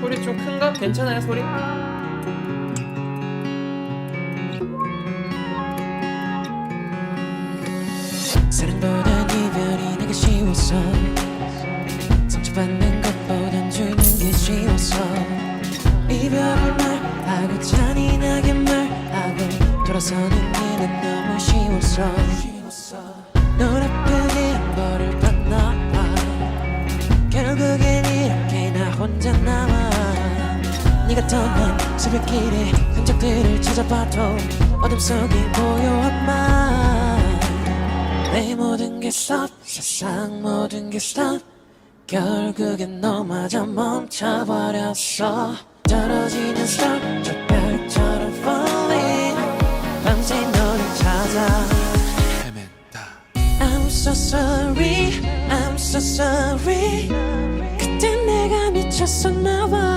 괜찮아요 괜찮아요 소리? 사랑보단 이별이 내게 쉬웠어 상처받는 것보단 주는 게 쉬웠어 이별을 말하고 잔인하게 말하고 돌아서는 일은 너무 쉬웠어 널 아프게 한 벌을 받나 봐. 결국엔 혼자 남아. 네가 떠난 새벽길에 흔적들을 찾아봐도 어둠 속에 고요한 맘내 모든 게 stop. 세상 모든 게 stop. 결국엔 너마저 멈춰버렸어. 떨어지는 star 저 별처럼 falling. 밤새 너를 찾아. I'm so sorry. I'm so sorry just another